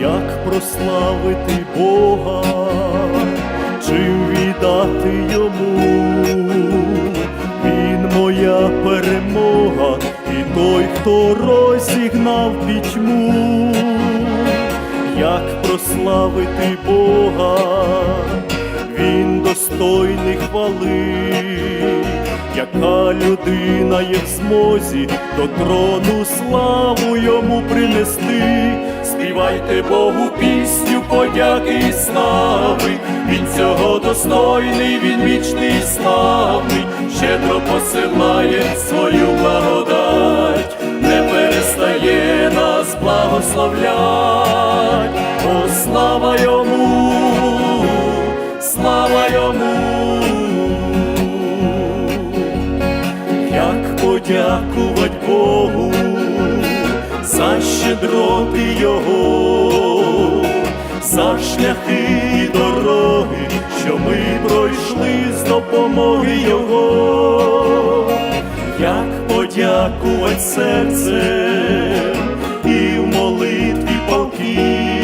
як прославити Бога, чим віддати йому, він моя перемога, і той, хто розігнав пітьму, як прославити Бога, він достойний хвали, яка людина є в змозі до трону славу йому принести. Співайте Богу пісню, подяки і слави, Він цього достойний, він вічний і славний, щедро посилає свою благодать, не перестає нас благословлять, о слава йому, слава йому, як подякувати Богу за щедроти Його, за шляхи і дороги, що ми пройшли з допомоги Його, як подякувати серцем і в молитві полки,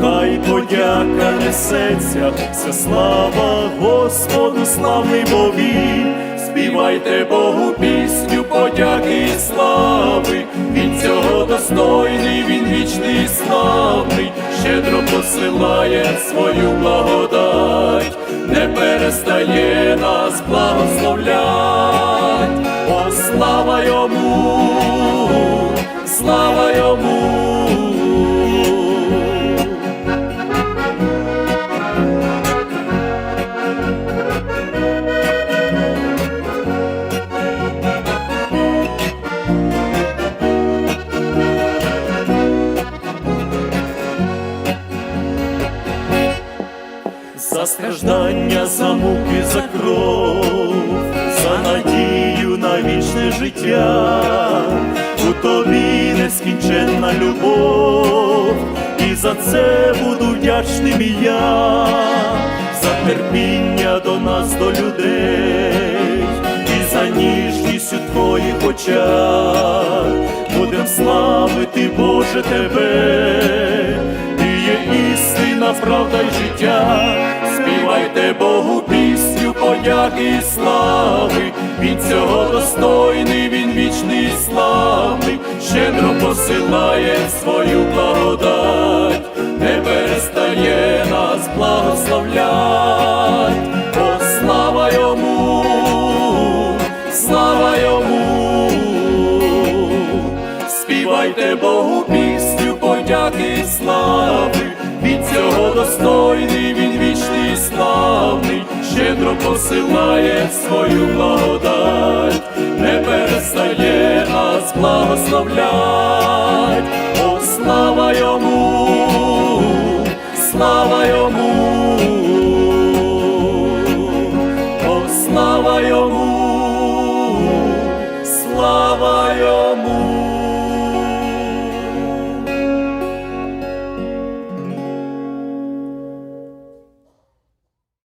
хай подяка несеться, вся слава Господу, славний бо Він. Співайте Богу пісню, подяки і слави, Він цього достойний, він вічний славний, щедро посилає свою благодать, за страждання, за муки, за кров, за надію на вічне життя, у тобі нескінченна любов, і за це буду вдячним і я, за терпіння до нас, до людей, і за ніжність у твоїх очах, будем славити, Боже, тебе. Ти правда й життя, співайте Богу пісню, подяки і слави, Він цього достойний, він вічний славний, щедро посилає свою благодать, не перестає нас благословлять, о слава йому, слава йому. Співайте Богу пісню, подяки і слави, від достойний, він вічний славний, щедро посилає свою благодать, не перестає нас благословлять,